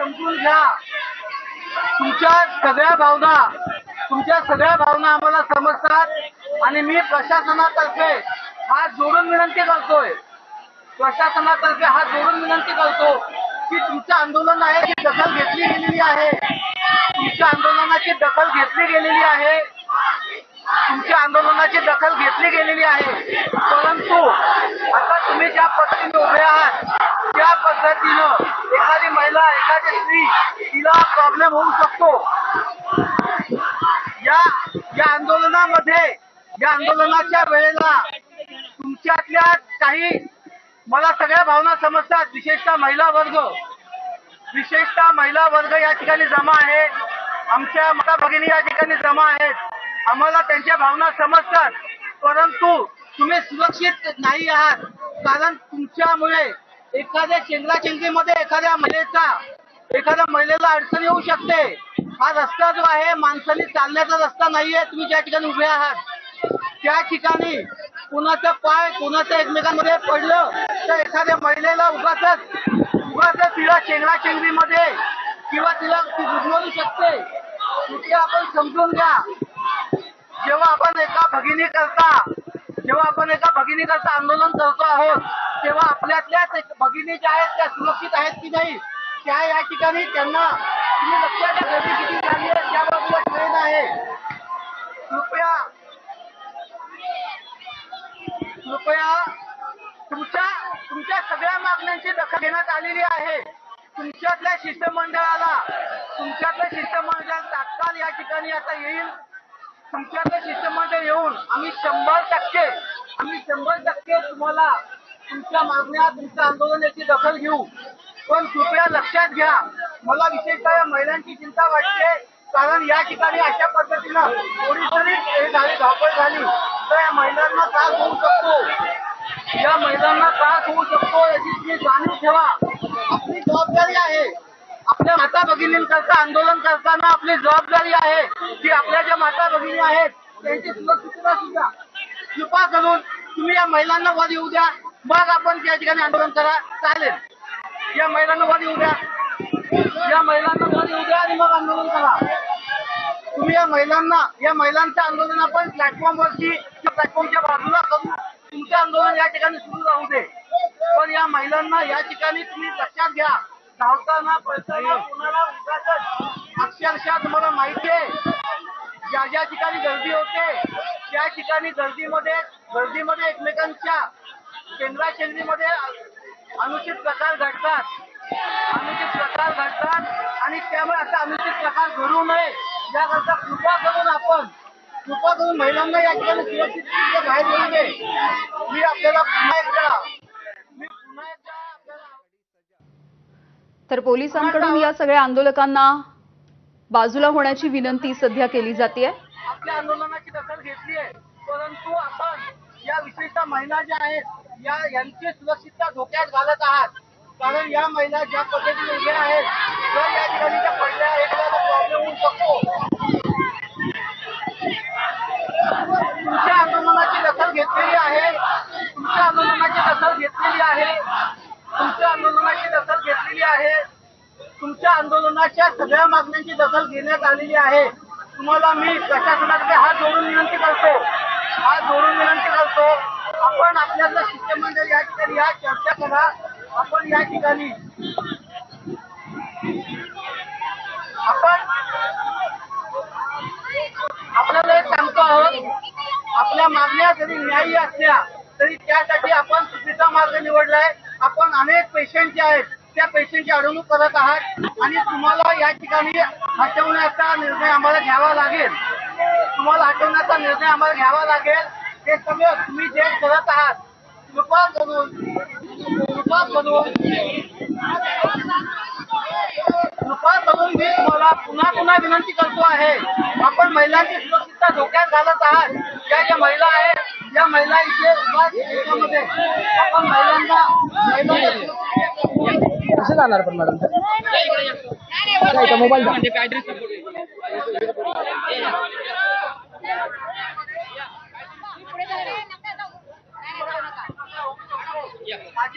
समजून घ्या. तुमच्या सगळ्या भावना तुमच्या सगळ्या भावना आम्हाला समजतात आणि मी प्रशासनातर्फे हात जोडून विनंती करतोय. प्रशासनातर्फे हात जोडून विनंती करतो की तुमचं आंदोलन आहे ती दखल घेतली गेलेली आहे. तुमच्या आंदोलनाची दखल घेतली गेलेली आहे. तुमच्या आंदोलनाची दखल घेतली गेलेली आहे. परंतु आता तुम्ही ज्या पद्धतीने उभे आहात ज्या पद्धतीनं एखादी महिला एखादी स्त्री तिला प्रॉब्लेम होऊ शकतो. या या आंदोलनामध्ये या आंदोलनाच्या वेळेला तुमच्यातल्या काही मला सगळ्या भावना समजतात विशेषतः महिला वर्ग. विशेषतः महिला वर्ग या ठिकाणी जमा आहे. आमच्या माता भगिनी या ठिकाणी जमा आहेत. आम्हाला त्यांच्या भावना समजतात. परंतु तुम्ही सुरक्षित नाही आहात कारण तुमच्यामुळे एखाद्या चेंगराचेंगरीमध्ये एखाद्या महिलेचा एखाद्या महिलेला अडचण येऊ शकते. हा रस्ता जो आहे माणसाने चालण्याचा रस्ता नाहीये. तुम्ही ज्या ठिकाणी उभे आहात त्या ठिकाणी कुणाचं पाय कुणाचं एकमेकांमध्ये पडलं तर एखाद्या महिलेला उगाच उगाच तिला चेंगरा चेंगरीमध्ये किंवा तिला ती गुजवू शकते. तिथे आपण समजून घ्या. जेव्हा आपण एका भगिनी करता जेव्हा आपण एका भगिनी करता आंदोलन करतो आहोत तेव्हा आपल्यातल्याच भगिनी ज्या आहेत त्या सुरक्षित आहेत की नाही त्या या ठिकाणी त्यांना तुम्ही लक्षात गर्दी किती झाली आहे त्या बाजूला ट्रेन आहे. कृपया कृपया तुमच्या तुमच्या सगळ्या मागण्यांची दखल घेण्यात आलेली आहे. तुमच्यातल्या शिष्टमंडळाला तुमच्यातल्या शिष्टमंडळ तात्काळ या ठिकाणी आता येईल. तुमच्यातलं शिष्टमंडळ येऊन आम्ही शंभर टक्के आम्ही शंभर टक्के तुम्हाला तुमच्या मागण्या तुमच्या आंदोलनाची दखल घेऊ. पण कृपया लक्षात घ्या मला विशेषतः या महिलांची चिंता वाटते. कारण या ठिकाणी अशा पद्धतीनं थोडी हे झाली धावपळ झाली तर या महिलांना त्रास होऊ शकतो. या महिलांना त्रास होऊ शकतो याची तुम्ही जाणीव ठेवा. आपली जबाबदारी आहे. आपल्या माता भगिनींकरता आंदोलन करताना आपली जबाबदारी आहे की आपल्या ज्या माता भगिनी आहेत त्यांची सुरक्षितता सुद्धा. कृपा करून तुम्ही या महिलांना वर येऊ द्या. मग आपण त्या ठिकाणी आंदोलन करा. चालेल. या महिलांना वर येऊ द्या या महिलांना वर येऊ द्या आणि मग आंदोलन करा. तुम्ही या महिलांना या महिलांचं आंदोलन आपण प्लॅटफॉर्मवरती प्लॅटफॉर्मच्या बाजूला करू तुमचं आंदोलन या ठिकाणी सुरू राहू दे. पण या महिलांना या ठिकाणी तुम्ही लक्षात घ्या. धावताना पळताना कोणाला उगाचच अक्षरशः तुम्हाला माहिती आहे. ज्या ज्या ठिकाणी गर्दी होते त्या ठिकाणी गर्दीमध्ये गर्दीमध्ये एकमेकांच्या केंद्रा केंद्रीमध्ये अनुचित प्रकार घडतात. अनुचित प्रकार घडतात आणि त्यामुळे असा अनुचित प्रकार घडू नये. याकरता कृपा करून आपण कृपा करून महिलांना या ठिकाणी सुरक्षित बाहेर येऊ नये. मी आपल्याला पुन्हा एकदा मी पुन्हा एकदा तर पोलिसांकडून या सगळ्या आंदोलकांना बाजूला होण्याची विनंती सध्या केली जाते आपल्या आंदोलनाची दखल घेतली आहे. परंतु आपण या विशेषतः महिला ज्या आहेत या यांची सुरक्षितता धोक्यात घालत आहात. कारण या महिला ज्या पद्धतीने उभ्या आहेत जर या ठिकाणी त्या पडल्या एखादा प्रॉब्लेम होऊ शकतो. तुमच्या आंदोलनाची दखल घेतलेली आहे. तुमच्या आंदोलनाची दखल घेतलेली आहे. तुमच्या आंदोलनाची दखल घेतलेली आहे. तुमच्या आंदोलनाच्या सगळ्या मागण्यांची दखल घेण्यात आलेली आहे. तुम्हाला मी प्रशासनाकडे हात जोडून विनंती करतो. हात जोडून विनंती करतो आपण आपल्याला शिष्टमंडळ या ठिकाणी या चर्चा करा. आपण या ठिकाणी आपण आपल्याला एक सांगतो आहोत आपल्या मागण्या जरी न्यायी असल्या तरी त्यासाठी आपण चुकीचा मार्ग निवडलाय. आपण अनेक पेशंट जे आहेत त्या पेशंटची अडवणूक करत आहात आणि तुम्हाला या ठिकाणी हटवण्याचा निर्णय आम्हाला घ्यावा लागेल. तुम्हाला हटवण्याचा निर्णय आम्हाला घ्यावा लागेल. हे सगळं तुम्ही जे करत आहात कृपा करून कृपा करून कृपा करून मी तुम्हाला पुन्हा पुन्हा विनंती करतो आहे. आपण महिलांची सुरक्षितता धोक्यात घालत आहात. ज्या ज्या महिला आहेत या महिला इथे याच्यामध्ये आपण महिलांना कसे जाणार पण मॅडम? काय मोबाईल द्या. माझी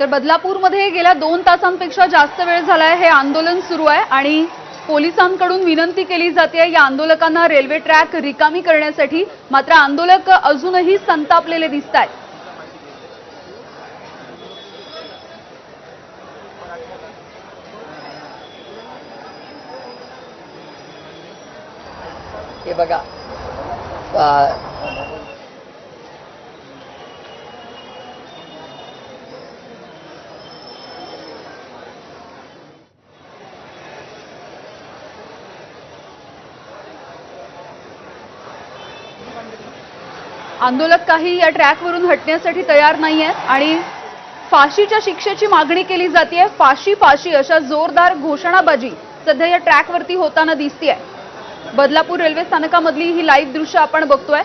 तर बदलापूरमध्ये गेल्या दोन तासांपेक्षा जास्त वेळ झालाय हे आंदोलन सुरू आहे आणि पोलिसांकडून विनंती केली जाते या आंदोलकांना रेल्वे ट्रॅक रिकामी करण्यासाठी. मात्र आंदोलक अजूनही संतापलेले दिसत आहेत हे बघा आंदोलक काही या ट्रॅकवरून हटण्यासाठी तयार नाही आहेत आणि फाशीच्या शिक्षेची मागणी केली जाते फाशी फाशी अशा जोरदार घोषणाबाजी सध्या या ट्रॅकवरती होताना दिसतीये. बदलापूर रेल्वे स्थानकामधली ही लाईव्ह दृश्य आपण बघतोय.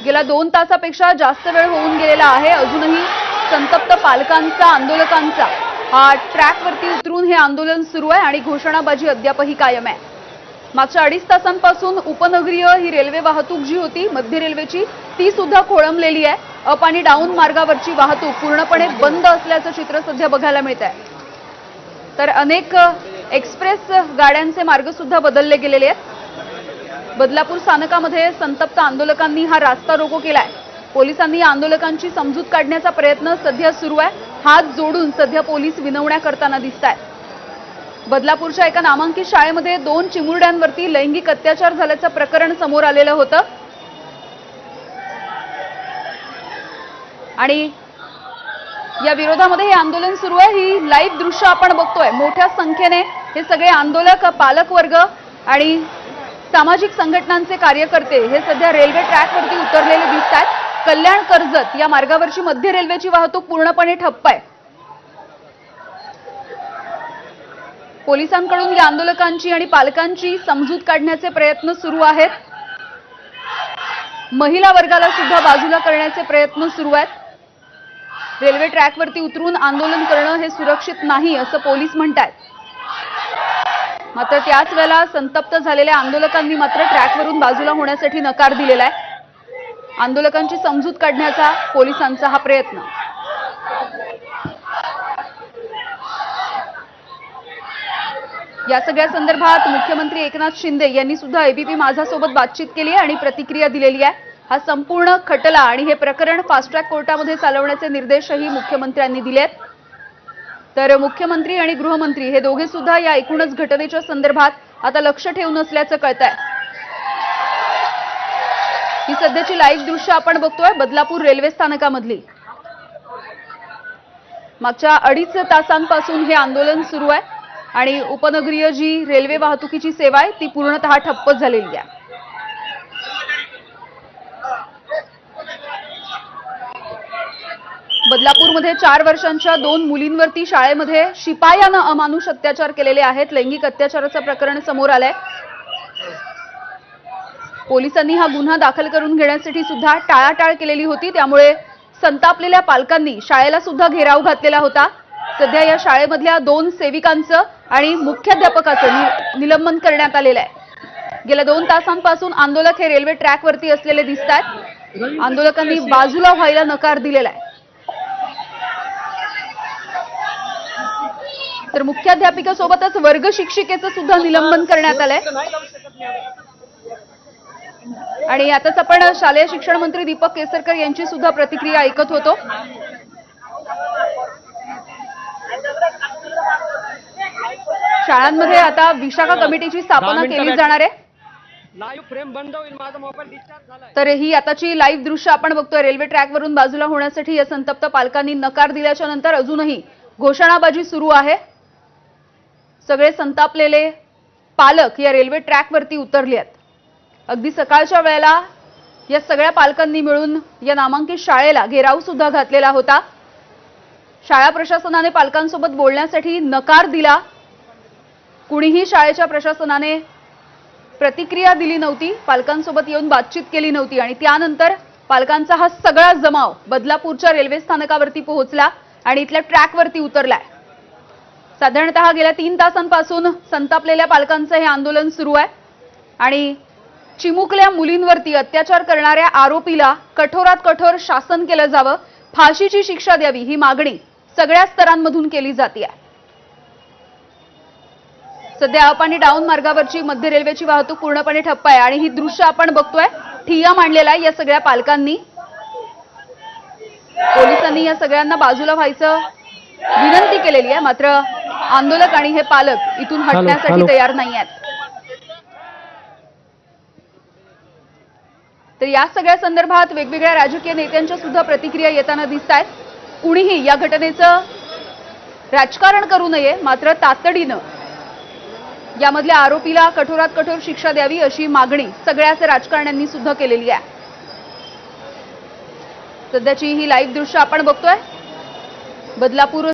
गेल्या दोन तासापेक्षा जास्त वेळ होऊन गेलेला आहे. अजूनही संतप्त पालकांचा आंदोलकांचा हा ट्रॅकवरती उतरून हे आंदोलन सुरू आहे आणि घोषणाबाजी अद्यापही कायम आहे. मागच्या अडीच तासांपासून उपनगरीय ही रेल्वे वाहतूक जी होती मध्य रेल्वेची ती सुद्धा खोळंबलेली आहे. अप आणि डाऊन मार्गावरची वाहतूक पूर्णपणे बंद असल्याचं चित्र सध्या बघायला मिळत आहे तर अनेक एक्सप्रेस गाड्यांचे मार्ग सुद्धा बदलले गेलेले आहेत. बदलापूर स्थानकामध्ये संतप्त आंदोलकांनी हा रास्ता रोको केलाय. पोलिसांनी या आंदोलकांची समजूत काढण्याचा प्रयत्न सध्या सुरू आहे. हात जोडून सध्या पोलीस विनवण्या करताना दिसत आहेत बदलापूरच्या एका नामांकित शाळेमध्ये दोन चिमुरड्यांवरती लैंगिक अत्याचार झाल्याचं प्रकरण समोर आलेलं होतं. आणि या विरोधामध्ये हे आंदोलन सुरू आहे. ही लाईव्ह दृश्य आपण बघतोय. मोठ्या संख्येने हे सगळे आंदोलक पालकवर्ग आणि सामाजिक संघटनांचे कार्यकर्ते हे सध्या रेल्वे ट्रॅकवरती उतरलेले दिसत आहेत कल्याण कर्जत या मार्गावरची मध्य रेल्वेची वाहतूक पूर्णपणे ठप्प आहे. पोलिसांकडून या आंदोलकांची आणि पालकांची समजूत काढण्याचे प्रयत्न सुरू आहेत. महिला वर्गाला सुद्धा बाजूला करण्याचे प्रयत्न सुरू आहेत. रेल्वे ट्रॅकवरती उतरून आंदोलन करणं हे सुरक्षित नाही असं पोलीस म्हणतात मात्र त्याच वेळेला संतप्त झालेल्या आंदोलकांनी मात्र ट्रॅकवरून बाजूला होण्यासाठी नकार दिलेला आहे. आंदोलकांची समजूत काढण्याचा पोलिसांचा हा प्रयत्न. या सगळ्या संदर्भात मुख्यमंत्री एकनाथ शिंदे यांनी सुद्धा एबीपी माझासोबत बातचीत केली आहे आणि प्रतिक्रिया दिलेली आहे. हा संपूर्ण खटला आणि हे प्रकरण फास्ट ट्रॅक कोर्टामध्ये चालवण्याचे निर्देशही मुख्यमंत्र्यांनी दिले आहेत. तर मुख्यमंत्री आणि गृहमंत्री हे दोघे सुद्धा या एकूणच घटनेच्या संदर्भात आता लक्ष ठेवून असल्याचं कळत आहे ही सध्याची लाईव्ह दृश्य आपण बघतोय बदलापूर रेल्वे स्थानकामधली. मागच्या अडीच तासांपासून हे आंदोलन सुरू आहे. आणि उपनगरीय जी रेल्वे वाहतुकीची सेवा आहे ती पूर्णतः ठप्प झालेली आहे. बदलापूरमध्ये चार वर्षांच्या दोन मुलींवरती शाळेमध्ये शिपायानं अमानुष अत्याचार केलेले आहेत. लैंगिक अत्याचाराचं प्रकरण समोर आलंय. पोलिसांनी हा गुन्हा दाखल करून घेण्यासाठी सुद्धा टाळाटाळ केलेली होती. त्यामुळे संतापलेल्या पालकांनी शाळेला सुद्धा घेराव घातलेला होता. सध्या या शाळेमधल्या दोन सेविकांचं आणि मुख्याध्यापकाचं नि- निलंबन करण्यात आलेलं आहे. गेल्या दोन तासांपासून आंदोलक हे रेल्वे ट्रॅकवरती असलेले दिसत आहेत आंदोलकांनी बाजूला व्हायला नकार दिलेला आहे. तर मुख्याध्यापिकेसोबतच वर्ग शिक्षिकेचं सुद्धा निलंबन करण्यात आलंय. आणि आताच आपण शालेय शिक्षण मंत्री दीपक केसरकर यांची सुद्धा प्रतिक्रिया ऐकत होतो. शाळांमध्ये आता विशाखा कमिटीची स्थापना केली जाणार आहे. फ्रेम बंद होईल माझा मोबाईल डिस्चार्ज तर ही आताची लाईव्ह दृश्य आपण बघतोय. रेल्वे ट्रॅकवरून बाजूला होण्यासाठी या संतप्त पालकांनी नकार दिल्याच्या नंतर अजूनही घोषणाबाजी सुरू आहे. सगळे संतापलेले पालक या रेल्वे ट्रॅकवरती उतरले आहेत. अगदी सकाळच्या वेळेला या सगळ्या पालकांनी मिळून या नामांकित शाळेला घेराव सुद्धा घातलेला होता. शाळा प्रशासनाने पालकांसोबत बोलण्यासाठी नकार दिला. कुणीही शाळेच्या प्रशासनाने प्रतिक्रिया दिली नव्हती पालकांसोबत येऊन बातचीत केली नव्हती आणि त्यानंतर पालकांचा हा सगळा जमाव बदलापूरच्या रेल्वे स्थानकावरती पोहोचला आणि इथल्या ट्रॅकवरती उतरलाय. साधारणतः गेल्या तीन तासांपासून संतापलेल्या पालकांचं हे आंदोलन सुरू आहे आणि चिमुकल्या मुलींवरती अत्याचार करणाऱ्या आरोपीला कठोरात कठोर शासन केलं जावं फाशीची शिक्षा द्यावी ही मागणी सगळ्या स्तरांमधून केली जाते आहे सध्या अप आणि डाऊन मार्गावरची मध्य रेल्वेची वाहतूक पूर्णपणे ठप्प आहे आणि ही दृश्य आपण बघतोय. ठिय्या मांडलेला आहे या सगळ्या पालकांनी. पोलिसांनी या सगळ्यांना बाजूला व्हायचं विनंती केलेली आहे. मात्र आंदोलक आणि हे पालक इथून हटण्यासाठी. तयार नाही आहेत तर या सगळ्या संदर्भात वेगवेगळ्या राजकीय नेत्यांच्या सुद्धा प्रतिक्रिया येताना दिसत आहेत कुणीही या घटनेचं राजकारण करू नये मात्र तातडीनं यामधल्या आरोपीला कठोरात कठोर शिक्षा द्यावी अशी मागणी सगळ्याच राजकारण्यांनी सुद्धा केलेली आहे. सध्याची ही लाईव्ह दृश्य आपण बघतोय. बदलापूर